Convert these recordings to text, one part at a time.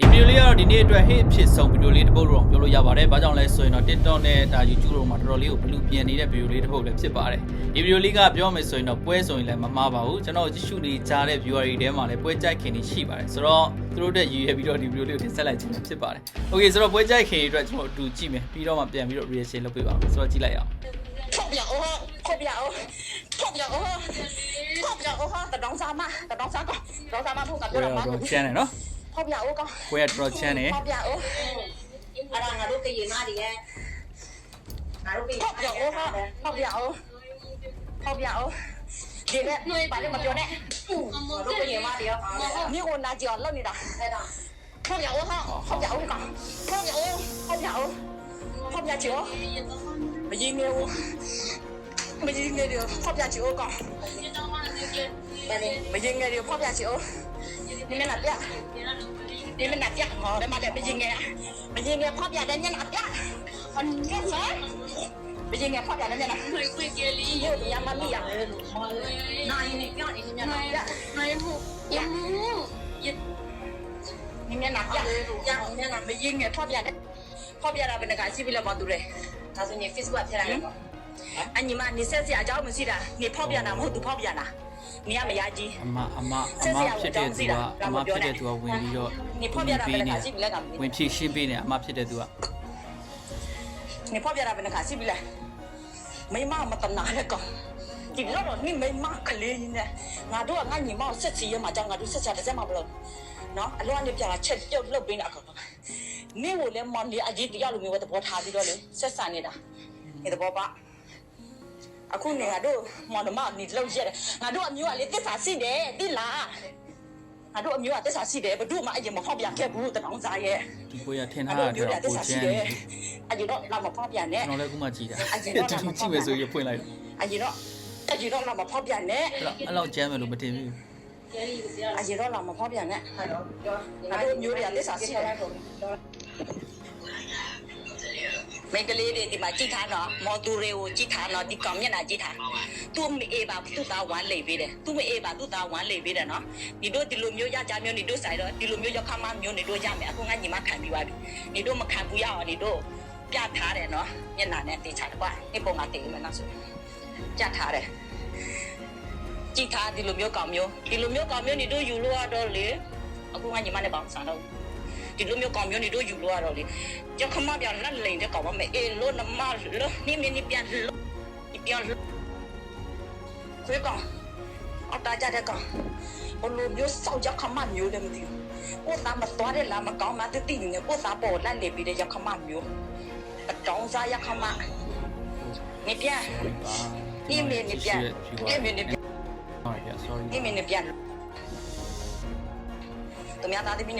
ဒီဗီဒီယိုလေးကတော့ဒီနေ့အတွက်ဟိအဖြစ်ဆုံးဗီဒီယိုလေးတစ်ပုဒ်တော့ပြောလို့ရပါတယ်။ဘာကြောင့်လဲဆိုရင်တော့ TikTok နဲ့ဒါ YouTube တို့မှာတော်တော်လေးကိုဘလူပြန်နေတဲ့ဗီဒီယိုလေးတစ်ပုဒ်လည်းဖြစ်ပါတယ်။ဒီဗီဒီယိုလေးကပြောမယ်ဆိုရင်တော့ပွဲဆိုရင်လည်းမမှားပါဘူး။ကျွန်တော်ကြည့်ရှုနေကြတဲ့ viewer တွေထဲမှာလည်းပွဲကြိုက်ခင်နေရှိပါတယ်။ဆိုတော့သူတို့တက်ရည်ရပြီးတော့ဒီဗီဒီယိုလေးကိုတင်ဆက်လိုက်ခြင်းဖြစ်ပါတယ်။ Okay ဆိုတော့ပွဲကြိုက်ခင်တွေအတွက်ကျွန်တော်အတူကြည့်မယ်။ပြီးတော့မှပြန်ပြီးတော့ reaction လုပ်ပေးပါမယ်။ဆိုတော့ကြည့်လိုက်ရအောင်။ထုတ်ပြအောင်ထုတ်ပြအောင်ထုတ်ပြအောင်ထုတ်ပြအောင်တတော်စားမတတော်စားကောတတော်စားမဖို့ကပြောတော့မှာ။ဟုတ်ကဲ့နော်။ ဖောက်ပြအိုးကောင်းကိုရတော့ချမ်းနေဖောက်ပြအိုးအဲ့ဒါငါတို့ကရင်မတွေရဲ့ငါတို့ကရင်ဖောက်ပြအိုးဖောက်ပြအိုးဖောက်ပြအိုးဒီနဲ့ပါလို့မပြောနဲ့ငါတို့ကရင်မတွေရောမြို့ကိုနာကြော်လောက်နေတာအဲ့ဒါဖောက်ပြအိုးဟာဖောက်ပြအိုးကောင်းဖောက်ပြအိုးဖောက်ပြအိုးဖောက်ပြချောမရင်းနေဘူးမရင်းနေတယ်ဖောက်ပြချောကောင်းမရင်းနေတယ်ဖောက်ပြချော นี่ไม่หนัดเนี่ยนี่ไม่หนัดเนี่ยหมอได้มาเดี๋ยวไปยิงไงไปยิงไงพ่อใหญ่ได้เนี่ยหนัดเนี่ยมันเยอะแยะไปยิงไงพ่อใหญ่ได้เนี่ยนะเยอะแยะมามีอย่างนายนี่ยอดอีกหนี่ยนายนายหูยังยี่เนี่หนัดเยี่ยยังนี่ยหนไปยิงไงพ่อใหญ่ได้พ่อใหญ่เราเป็นนักอาชีพเราบอดูเลยถ้าส่นใหญ่ฟิสบัตเท่าไหร่อันนี้มันนี่เสียเสียเจ้ามันสิละนี่พ่อใหญ่นะมันดูพ่อใหญ่นะ နေရမရကြီးအမအမအမဖြစ်တဲ့သူကအမဖြစ်တဲ့သူကဝင်ပြီးတော့နေဖော်ပြတာပဲခါရှိပြီလားကမင်းဝင်ဖြည့်ရှင်းပေးနေအမဖြစ်တဲ့သူကနေဖော်ပြတာပဲခါရှိပြီလားမိမမတနာလည်းကောင်းဒီတော့နိမိမကလေးနဲ့ငါတို့ကငါညီမဆက်စီရမှာကြောင့်ငါတို့ဆက်ချတဲ့ဆက်မှာမလို့နော်အလွန်နေပြတာချက်ပြုတ်လှုပ်ပေးနေအကောင်တော့နင့်ကိုလည်းမောင်လေးအကြီးတရားလိုမျိုးသဘောထားပြီးတော့လေဆက်ဆံနေတာဒီသဘောပါ အခုနေငါတို့မော်ဒမနေလောက်ရတယ်ငါတို့အမျိုးကလေတစ္ဆာရှိတယ်တိလားငါတို့အမျိုးကတစ္ဆာရှိတယ်ဘတို့မှအရင်မဖောက်ပြခဲ့ဘူးတနောင်းစားရဲ့ဒီကိုရထင်ငါထားတို့တာမျိုးတော့ကတစ္ကိုဆာချရှိမ်းတယ်အရင်တော့လာမဖောက်ပြနဲ့ကျွန်တော်လည်းခုမှကြည့်တာအရင်တော့တူတူကြည့်မယ်ဆိုရင်ဖွင့်လိုက်အရင်တော့အရင်တော့လာမဖောက်ပြနဲ့အဲ့တော့အဲ့လောက်ကျမ်းမယ်လို့မတင်ဘူးကျယ်ရီကိုပြောအရင်တော့လာမဖောက်ပြနဲ့ဟာတော့ပြောငါတို့မျိုးတွေကတစ္ဆာရှိတယ် မိန်းကလေးတွေဒီမှာကြည့်ထားတော့မော်တူတွေကိုကြည့်ထားတော့ဒီကောင်မျက်နှာကြည့်ထားသူမအေးပါသူ့သားဝမ်းလိမ့်ပေးတယ်သူမအေးပါသူ့သားဝမ်းလိမ့်ပေးတယ်နော်ဒီတို့ဒီလိုမျိုးရကြမျိုးနေတို့ဆိုင်တော့ဒီလိုမျိုးရောက်ခမမျိုးနေတို့ရမယ်အခုငါညီမခံပြီးပါပြီနေတို့မခံဘူးရအောင်နေတို့ပြထားတယ်နော်မျက်နှာနဲ့တေချာတယ်ကွာဒီပုံမှာတေမယ်နော်ဆိုပြထားတယ်ကြည့်ထားဒီလိုမျိုးကောင်မျိုးဒီလိုမျိုးကောင်မျိုးနေတို့ယူလို့ရတော့လေအခုငါညီမနဲ့ပေါင်းစားတော့ ဒီလိုမျိုးကောင်မျိုးနေတို့ယူလို့ရတော့လေကြောက်ခမပြန်လက်လိန်တဲ့ကောင်မအေးလို့နမလို့နိမနိပြန်လို့ဒီပြန်လို့ခွေးကောင်အော်တာကြတဲ့ကောင်ဘလို့မျိုးစောက်ကြောက်ခမမျိုးလည်းမသိဘူးကိုသားမတော်တဲ့လာမကောင်းမှတတိနေကိုသားပေါ်လက်လေပြီးတဲ့ရောက်ခမမျိုးအတောင်းစားရောက်ခမနေပြန်နိမနိပြန်နိမနိပြန်ဟုတ်ရ sorry နိမနိပြန်သူများသားတပင်း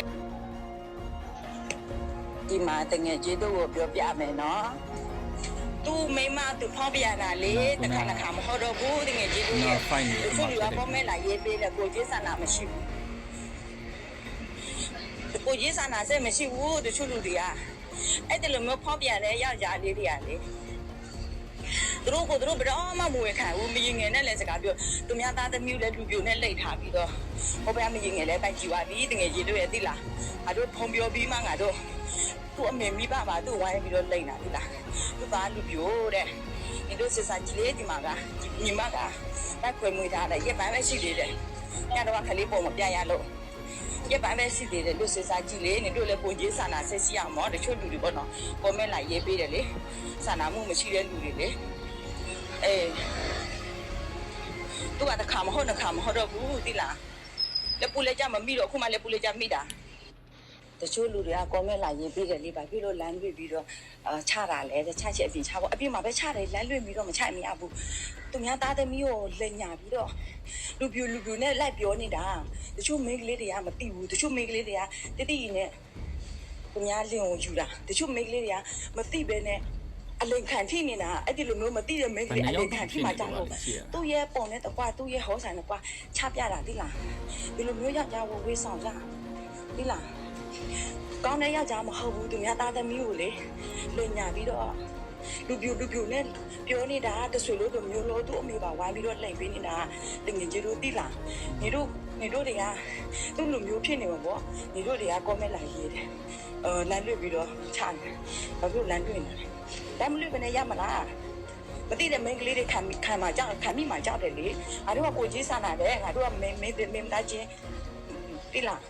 ဒီမှာတငယ်ချင်းတို့ကိုပြောပြမယ်နော်သူမိမသူဖောက်ပြန်တာလေတခါတခါမဟုတ်တော့ဘူးတငယ်ချင်းတို့ရဲ့သူကပေါ်မဲ့လာရေးပေးတယ်ကိုကြီးဆန္ဒမရှိဘူးကိုကြီးဆန္ဒစက်မရှိဘူးတချို့လူတွေကအဲ့ဒီလိုမျိုးဖောက်ပြန်တဲ့ယောက်ျားလေးတွေကလေသူတို့ကိုသူတို့ဘယ်တော့မှမဝေခံဘူးမရင်ငယ်နဲ့လည်းစကားပြောသူများသားသမီးလည်းလူပြိုနဲ့လိတ်ထားပြီးတော့ဟိုဘက်မရင်ငယ်လည်းပိုက်ကြည့်ပါပြီတငယ်ချင်းတို့ရဲ့သိလားငါတို့ဖုံပြောပြီးမှငါတို့ သူ့အမေမိဘပါသူ့ဝိုင်းပြီးတော့လိတ်တာသိလားသူသားလူပြိုတဲ့ဒီတို့စစ်စာကြီးလေးဒီမှာကညီမကတက်ခွေမွေးထားတယ်ရက်ပန်းပဲရှိသေးတယ်ညတော့ခလေးပုံမပြရလို့ရက်ပန်းပဲရှိသေးတယ်လို့စစ်စာကြီးလေးနေတို့လည်းပုံကြီးဆန္ဒဆက်ရှိအောင်မောတချို့လူတွေပေါ့နော်ကွန်မန့်လိုက်ရေးပေးတယ်လေဆန္ဒမှုမရှိတဲ့လူတွေလေအေးသူကတခါမဟုတ်တခါမဟုတ်တော့ဘူးသိလားလက်ပူလက်ကြမမိတော့ခုမှလက်ပူလက်ကြမိတာ တချို့လူတွေကကွန်မန့်လိုက်ရေးပေးတယ်လေဘာဖြစ်လို့လမ်းတွေ့ပြီးတော့အာချတာလဲချချက်အပြင်ချဖို့အပြင်မှာပဲချတယ်လမ်းလွင့်ပြီးတော့မချမရဘူးသူများသားသမီးကိုလက်ညာပြီးတော့လူပြူလူပြူနဲ့လိုက်ပြောနေတာတချို့မိန်းကလေးတွေကမသိဘူးတချို့မိန်းကလေးတွေကတိတိနဲ့သူများလင်ကိုယူတာတချို့မိန်းကလေးတွေကမသိပဲနဲ့အလိန်ခံထိနေတာအဲ့ဒီလိုမျိုးမသိတဲ့မိန်းကလေးအလိန်ခံထိမှကြောက်လို့သူ့ရဲ့ပုံနဲ့တကွာသူ့ရဲ့ဟောဆိုင်တကွာချပြတာဒီလားဒီလိုမျိုးယောက်ျားကိုဝေးဆောင်ကြဒီလား ကောင်းတဲ့ယောက်ျားမဟုတ်ဘူးသူများသားသမီးကိုလေလင်ညာပြီးတော့လူပြူလူပြူနဲ့ပြောနေတာတဆွေလို့တို့မျိုးလို့သူ့အမေပါဝိုင်းပြီးတော့လှိမ်ပေးနေတာတငယ်ကြီးတို့သိလားညီတို့နေတို့တွေကသူ့လူမျိုးဖြစ်နေမှာပေါ့နေတို့တွေက comment လာရေးတယ်အဲလမ်းလွတ်ပြီးတော့ချတယ်ဘာလို့လမ်းလွတ်နေလဲလမ်းမလွတ်ဘယ်နဲ့ရမလားမသိတဲ့မိန်းကလေးတွေခံခံမှာကြောက်ခံမိမှာကြောက်တယ်လေငါတို့ကကိုကြီးဆန္ဒတယ်ငါတို့ကမင်းမင်းမင်းသားချင်းတိလား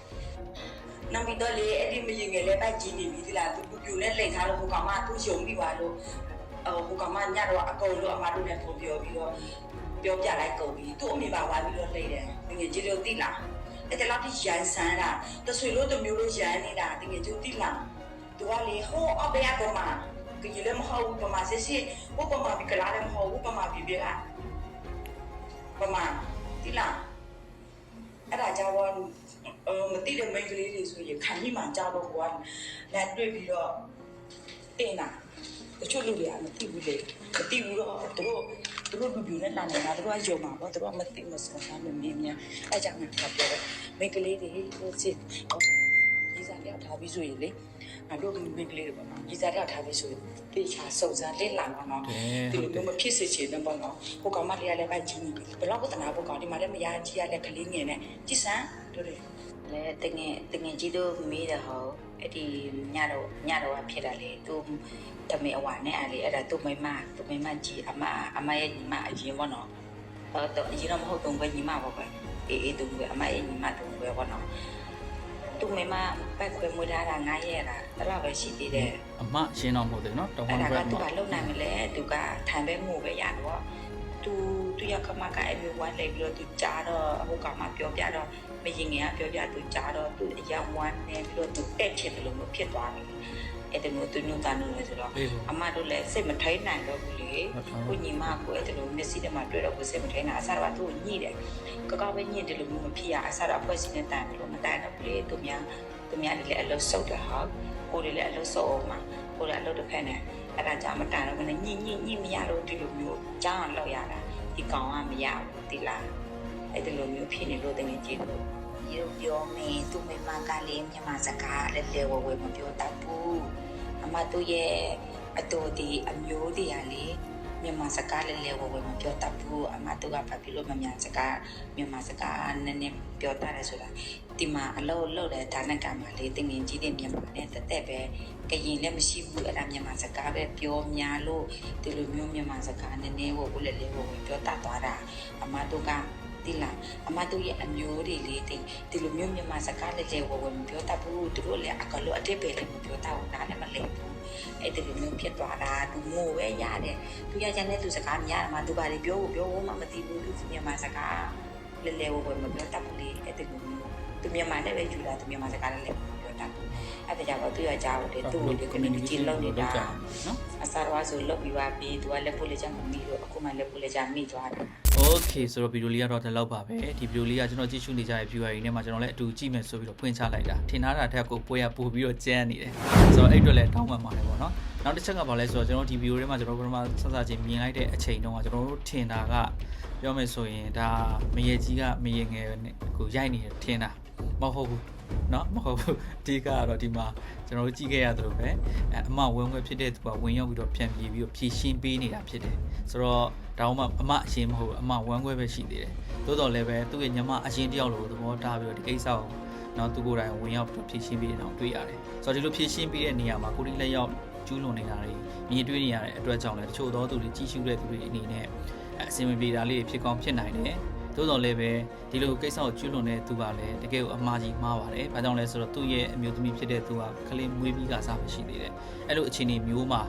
နမီတော့လေအဲ့ဒီမရင်ငယ်လေးပိုက်ကြီးနေပြီဒီလားသူပြူနဲ့လိန်ထားလို့ဟိုကောင်မသူ့ယုံပြီးပါလို့ဟိုကောင်မညတော့အကုန်လုံးအမတို့နဲ့ပုံပြောပြီးတော့ပြောပြလိုက်ကုန်ပြီသူ့အမေပါဝါပြီးတော့လိမ့်တယ်ငယ်ကြီးတို့တိလားအဲ့ဒါလောက်ထိရန်ဆန်းတာတဆွေလို့တမျိုးလို့ရန်နေတာတကယ်ကျုပ်တိလားသူကလေဟောအဘေအပေါ်မှာကကြီးလည်းမဟုတ်ဘူးပမာစစ်စစ်ဘုပမာပြီးကလာလည်းမဟုတ်ဘူးပမာပြီးပြလားပမာတိလားအဲ့ဒါကြောင့်အ မတိတဲ့မိန်းကလေးတွေဆိုရင်ခံမိမှကြောက်တော့ကွာလက်တွေ့ပြီးတော့တင်တာတချို့လူတွေကမသိဘူးလေမသိဘူးတော့သူတို့သူတို့လူပြူနဲ့လာနေတာသူတို့ကယုံမှာပေါ့သူတို့ကမသိမစွန်သားမမြင်မြန်အဲကြောင့်ငါပြောတယ်မိန်းကလေးတွေဟိုစစ်ဒီစားလျောက်ထားပြီးဆိုရင်လေငါတို့မိန်းကလေးတွေပေါ့နော်ဒီစားလျောက်ထားပြီးဆိုရင်တေချာစုံစမ်းလက်လာပါတော့ဒီလိုမျိုးမဖြစ်စေချင်ဘူးပေါ့နော်ဟိုကောင်မလေးကလည်းပဲကြီးနေပြီဘယ်တော့ကတနာဖို့ကောင်ဒီမှာလည်းမရကြီးရတဲ့ကလေးငယ်နဲ့ကြည်စမ်း တို့တယ်လေတငယ်တငယ်ကြီးတို့မေးတယ်ဟောအဲ့ဒီညတော့ညတော့ဖြစ်တာလေသူတမေအဝနဲ့အဲ့လေအဲ့ဒါသူ့မိမသူ့မိမကြီးအမအမရဲ့ညီမအရင်ပေါ့နော်တော့တော့အရင်တော့မဟုတ်တုံးပဲညီမပေါ့ပဲအေးအေးတုံးပဲအမရဲ့ညီမတုံးပဲပေါ့နော်သူ့မိမပတ်ခွေမွေးထားတာ9ရက်လားအဲ့လိုပဲရှိသေးတယ်အမရှင်းတော့မဟုတ်သေးနော်တဝအဲ့မ်းဒါဘကက်သူကမှာလုံနိုင်မလဲသူကထိုင်ပဲမှုပဲရတော့ သူသူရကမကအဲ့လိုဝမ်းလိုက်ပြီးတော့သူကြားတော့ဟိုကောင်မပြောပြတော့မရင်ငယ်ကပြောပြသူကြားတော့သူအယောင်ဝမ်းနေပြီးတော့သူတက်ဖြစ်တယ်လို့မျိုးဖြစ်သွားတယ်အဲ့ဒါမျိုးသူညွှန်တာလို့လဲဆိုတော့အေးဟုတ်အမတို့လည်းစိတ်မထိန်နိုင်တော့ဘူးလေဟုတ်ကိုညီမကိုအဲ့ဒါလိုမျက်စိထဲမှာတွေ့တော့ကိုစိတ်မထိန်နိုင်အစားတော့သူ့ကိုညှိတယ်ကကောက်ပဲညှိတယ်လို့မျိုးမဖြစ်ရအစားတော့အဖွဲ့စီနဲ့တန်တယ်လို့မတန်တော့ဘူးလေသူများသူများလည်းအလုပ်ဆုပ်တယ်ဟာကိုယ်လည်းအလုပ်ဆုပ်အောင်မှာကိုယ်လည်းအလုပ်တစ်ဖက်နဲ့ အဲ့ဒါကြောင့်မတန်တော့ဘယ်နဲ့ညှိညှိညှိမရတော့ဒီလိုမျိုးကြောင်းအောင်လောက်ရတာဒီကောင်ကမရဘူးဒီလားအဲ့ဒီလိုမျိုးဖြစ်နေလို့တကယ်ကြည့်လို့ရုပ်ပြောမင်းသူ့မိမကလေးမြန်မာစကားလည်းလေဝဝမပြောတတ်ဘူးအမတို့ရဲ့အတူဒီအမျိုးတွေကလေမြန်မာစကားလည်းလေဝဝမပြောတတ်ဘူးအမတို့ကဘာဖြစ်လို့မမြန်စကားမြန်မာစကားနည်းနည်းပြောတတ်တယ်ဆိုတာ ဒီမှာအလုပ်လုပ်တဲ့ဒါနကံမှာလေတင်ငင်ကြီးတဲ့မြန်မာနဲ့တက်တက်ပဲကရင်လည်းမရှိဘူးအဲ့ဒါမြန်မာစကားပဲပြောများလို့ဒီလိုမျိုးမြန်မာစကားနည်းနည်းကိုဦးလည်းလေးကိုပြောတတ်သွားတာအမတို့ကဒီလားအမတို့ရဲ့အမျိုးတွေလေးတင်ဒီလိုမျိုးမြန်မာစကားလည်းလေးဝဝမပြောတတ်ဘူးသူတို့လည်းအကလို့အတိတ်ပဲလည်းမပြောတတ်ဘူးနားလည်းမလည်ဘူးအဲ့ဒီလိုမျိုးဖြစ်သွားတာသူငိုပဲရတယ်သူရချင်တဲ့သူစကားများတယ်မှာသူဘာတွေပြောဖို့ပြောဖို့မှမသိဘူးသူမြန်မာစကားလည်းလေးဝဝမပြောတတ်ဘူးလေအဲ့ဒီလိုမျိုး သူမြန်မာနဲ့ပဲယူတာသူမြန်မာစကားနဲ့လည်းပြောတာအဲ့ဒါကြောင့်သူရကြောက်တယ်သူ့ကိုလေ community လောက်နေတာနော်အစားတော့ဆိုလောက်ပြီးပါပြီသူကလက်ဖို့လက်ချမမီလို့အခုမှလက်ဖို့လက်ချမိသွားတယ် Okay ဆိုတော့ဗီဒီယိုလေးကတော့ဒီလောက်ပါပဲဒီဗီဒီယိုလေးကကျွန်တော်ကြည့်ရှုနေကြတဲ့ viewer တွေနဲ့မှကျွန်တော်လည်းအတူကြည့်မယ်ဆိုပြီးတော့ဖွင့်ချလိုက်တာထင်ထားတာထက်ကိုပွဲရပို့ပြီးတော့ကြမ်းနေတယ်ဆိုတော့အဲ့အတွက်လည်းတောင်းပန်ပါတယ်ပေါ့နော်နောက်တစ်ချက်ကဘာလဲဆိုတော့ကျွန်တော်ဒီဗီဒီယိုထဲမှာကျွန်တော်ပထမစစချင်းမြင်လိုက်တဲ့အချိန်တုန်းကကျွန်တော်တို့ထင်တာကပြောမယ်ဆိုရင်ဒါမရေကြီးကမရေငယ်ကိုရိုက်နေတယ်ထင်တာ မဟုတ်ဘူးเนาะမဟုတ်ဘူးဒီကတော့ဒီမှာကျွန်တော်တို့ကြည့်ခဲ့ရသလိုပဲအဲအမဝင်းဝဲဖြစ်တဲ့သူကဝင်ရောက်ပြီးတော့ပြန်ပြေးပြီးတော့ဖြည့်ရှင်းပေးနေတာဖြစ်တယ်ဆိုတော့ဒါမှအမအရင်မဟုတ်ဘူးအမဝမ်းခွဲပဲရှိသေးတယ်သို့တော်လည်းပဲသူ့ရဲ့ညီမအရင်တယောက်လိုသဘောထားပြီးတော့ဒီကိစ္စကိုနော်သူကိုယ်တိုင်ဝင်ရောက်ပြီးတော့ဖြည့်ရှင်းပေးနေတာကိုတွေ့ရတယ်ဆိုတော့ဒီလိုဖြည့်ရှင်းပေးတဲ့နေရာမှာကိုရီလက်ရောက်ကျူးလွန်နေတာတွေမြင်တွေ့နေရတဲ့အတွက်ကြောင့်လည်းတချို့သောသူတွေကြီးရှုတဲ့သူတွေအနေနဲ့အဲအစင်မပြေတာလေးတွေဖြစ်ကောင်းဖြစ်နိုင်တယ် သို့တော်လည်းပဲဒီလိုကိစ္စကိုကျူးလွန်တဲ့သူကလည်းတကယ်ကိုအမှားကြီးမှားပါတယ်။ဘာကြောင့်လဲဆိုတော့သူ့ရဲ့အမျိုးသမီးဖြစ်တဲ့သူကကလေးမွေးပြီးကစားမရှိသေးတယ်။အဲ့လိုအခြေအနေမျိုးမှာ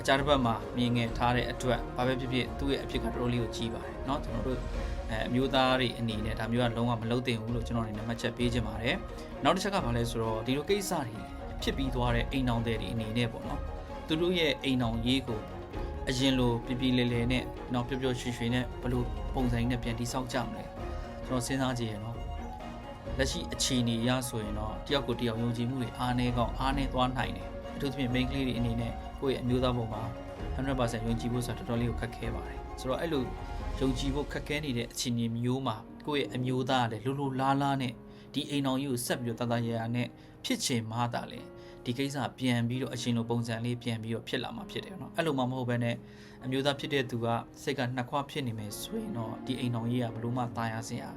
အကြတစ်ပတ်မှာမြင်ငယ်ထားတဲ့အတွက်ဘာပဲဖြစ်ဖြစ်သူ့ရဲ့အဖြစ်ကတော်တော်လေးကိုကြီးပါတယ်เนาะကျွန်တော်တို့အဲအမျိုးသားတွေအနေနဲ့ဒါမျိုးကလုံးဝမလုပ်သင့်ဘူးလို့ကျွန်တော်အနေနဲ့မှတ်ချက်ပေးခြင်းပါတယ်။နောက်တစ်ချက်ကဘာလဲဆိုတော့ဒီလိုကိစ္စတွေဖြစ်ပြီးသွားတဲ့အိမ်အောင်တဲ့တွေအနေနဲ့ပေါ့နော်။သူတို့ရဲ့အိမ်အောင်ရေးကိုအရင်လိုပြပြလဲလဲနဲ့နောက်ပျော်ပျော်ရွှင်ရွှင်နဲ့ဘလို့ ပုံစံနဲ့ပြန်တိဆောက်ကြမလဲ။ကျွန်တော်စဉ်းစားကြည့်ရနော်။လက်ရှိအခြေအနေအရဆိုရင်တော့တယောက်ကိုတယောက်ယုံကြည်မှုတွေအားနည်းကောင်းအားနည်းသွားနိုင်တယ်။အထူးသဖြင့် main ကလေးတွေအနေနဲ့ကိုယ့်ရဲ့အမျိုးသားပုံမှာ100%ယုံကြည်ဖို့ဆိုတာတော်တော်လေးကိုခက်ခဲပါတယ်။ဆိုတော့အဲ့လိုယုံကြည်ဖို့ခက်ခဲနေတဲ့အခြေအနေမျိုးမှာကိုယ့်ရဲ့အမျိုးသားကလည်းလိုလိုလားလားနဲ့ဒီအိမ်အောင်ကြီးကိုဆက်ပြီးတော့တတရရနဲ့ဖြစ်ချင်မှသာလေ ဒီကိစ္စပြန်ပြီးတော့အရှင်လိုပုံစံလေးပြန်ပြီးတော့ဖြစ်လာမှာဖြစ်တယ်เนาะအဲ့လိုမှမဟုတ်ဘဲနဲ့အမျိုးသားဖြစ်တဲ့သူကစိတ်ကနှစ်ခွဖြစ်နေမယ်ဆိုရင်တော့ဒီအိမ်အောင်ကြီးကဘလို့မှตายရစရာ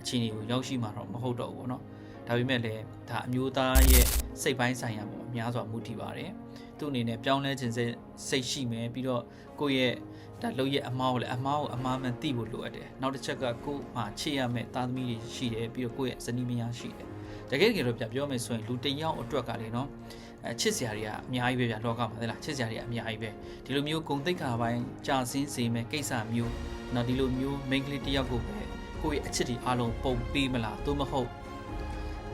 အခြေအနေကိုရောက်ရှိမှာတော့မဟုတ်တော့ဘူးပေါ့နော်ဒါပေမဲ့လည်းဒါအမျိုးသားရဲ့စိတ်ပိုင်းဆိုင်ရာပေါ့အများစွာမူတည်ပါတယ်သူ့အနေနဲ့ပြောင်းလဲခြင်းစိတ်စိတ်ရှိမယ်ပြီးတော့ကိုယ့်ရဲ့ဒါလုပ်ရဲ့အမားကိုလည်းအမားကိုအမားမှန်သိဖို့လိုအပ်တယ်နောက်တစ်ချက်ကကိုယ်မှာချစ်ရမယ့်သားသမီးတွေရှိတယ်ပြီးတော့ကိုယ့်ရဲ့ဇနီးမယားရှိတယ် တကယ်တကယ်တော့ပြပြောမယ်ဆိုရင်လူတစ်ယောက်အတွက်ကလေနော်အဲချစ်စရာတွေကအများကြီးပဲဗျလောကမှာသလားချစ်စရာတွေကအများကြီးပဲဒီလိုမျိုးဂုံတိတ်ခါပိုင်းကြာစင်းစေမယ်ကိစ္စမျိုးနော်ဒီလိုမျိုးမိန်းကလေးတစ်ယောက်ကိုပဲကိုယ့်ရဲ့အချစ်တွေအားလုံးပုံပေးမလားသို့မဟုတ်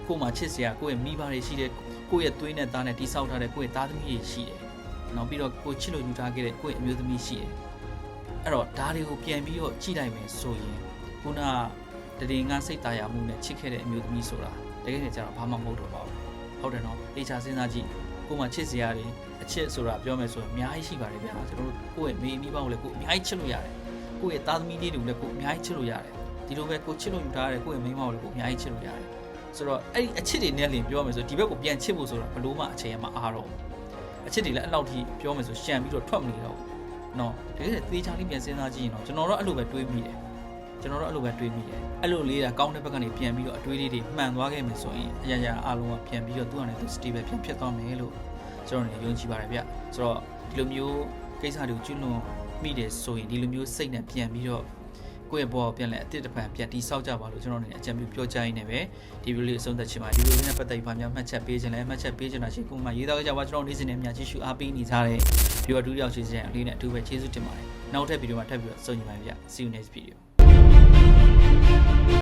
ကိုယ်မှာချစ်စရာကိုယ့်ရဲ့မိဘတွေရှိတယ်ကိုယ့်ရဲ့သွေးနဲ့သားနဲ့တိဆောက်ထားတဲ့ကိုယ့်ရဲ့သားသမီးတွေရှိတယ်နောက်ပြီးတော့ကိုယ်ချစ်လို့ယူထားခဲ့တဲ့ကိုယ့်ရဲ့အမျိုးသမီးရှိတယ်အဲ့တော့ဒါတွေကိုပြန်ပြီးတော့ကြည့်လိုက်မယ်ဆိုရင်ခုနကတည်ငါစိတ်တာယာမှုနဲ့ချစ်ခဲ့တဲ့အမျိုးသမီးဆိုတာ တကယ်ကြတော့ဘာမှမဟုတ်တော့ပါဘူးဟုတ်တယ်နော်တေချာစဉ်းစားကြည့်ကိုယ်မှာချစ်စရာတွေအချစ်ဆိုတာပြောမယ်ဆိုရင်အများကြီးရှိပါတယ်ဗျာကျွန်တော်တို့ကိုယ့်ရဲ့မိမိဘကိုလည်းကိုယ်အများကြီးချစ်လို့ရတယ်ကိုယ့်ရဲ့သားသမီးလေးတွေကိုလည်းကိုယ်အများကြီးချစ်လို့ရတယ်ဒီလိုပဲကိုယ်ချစ်လို့ယူထားတဲ့ကိုယ့်ရဲ့မိန်းမကိုလည်းကိုယ်အများကြီးချစ်လို့ရတယ်ဆိုတော့အဲ့ဒီအချစ်တွေနဲ့လင်ပြောမယ်ဆိုဒီဘက်ကိုပြန်ချစ်ဖို့ဆိုတာဘလို့မှအချိန်ရမှာအားတော့ဘူးအချစ်တွေလည်းအဲ့လောက်ထိပြောမယ်ဆိုရှံပြီးတော့ထွက်မနေတော့ဘူးနော်တကယ်သေချာလေးပြန်စဉ်းစားကြည့်ရင်တော့ကျွန်တော်တို့အဲ့လိုပဲတွေးမိတယ် ကျွန်တော်တို့အဲ့လိုပဲတွေးမိတယ်အဲ့လိုလေးကကောင်းတဲ့ဘက်ကနေပြန်ပြီးတော့အတွေးလေးတွေမှန်သွားခဲ့မယ်ဆိုရင်အရာရာအားလုံးကပြန်ပြီးတော့သူ့အနေနဲ့ stable ပြန်ဖြစ်သွားမယ်လို့ကျွန်တော်တို့ယုံကြည်ပါတယ်ဗျဆိုတော့ဒီလိုမျိုးကိစ္စတွေကိုကျွလွန်မိတယ်ဆိုရင်ဒီလိုမျိုးစိတ်နဲ့ပြန်ပြီးတော့ကိုယ့်ရဲ့ဘောကိုပြန်လဲအစ်စ်တစ်ဖန်ပြန်တိဆောက်ကြပါလို့ကျွန်တော်အနေနဲ့အကြံပြုပြောကြရင်းနဲ့ပဲဒီဗီဒီယိုလေးအဆုံးသတ်ချင်ပါတယ်ဒီဗီဒီယိုလေးနဲ့ပတ်သက်ပြီးဗာများမှတ်ချက်ပေးခြင်းလဲမှတ်ချက်ပေးခြင်းတာရှိခုမှရေးသားကြပါကျွန်တော်နေ့စဉ်နဲ့အများကြီးရှုအားပေးနေကြတဲ့ဒီဗီဒီယိုဒုတိယရှင်းစရာအလေးနဲ့အထူးပဲကျေးဇူးတင်ပါတယ်နောက်ထပ်ဗီဒီယိုမှာထပ်ပြီးတော့ဆုံညီပါမယ်ဗျ See you next video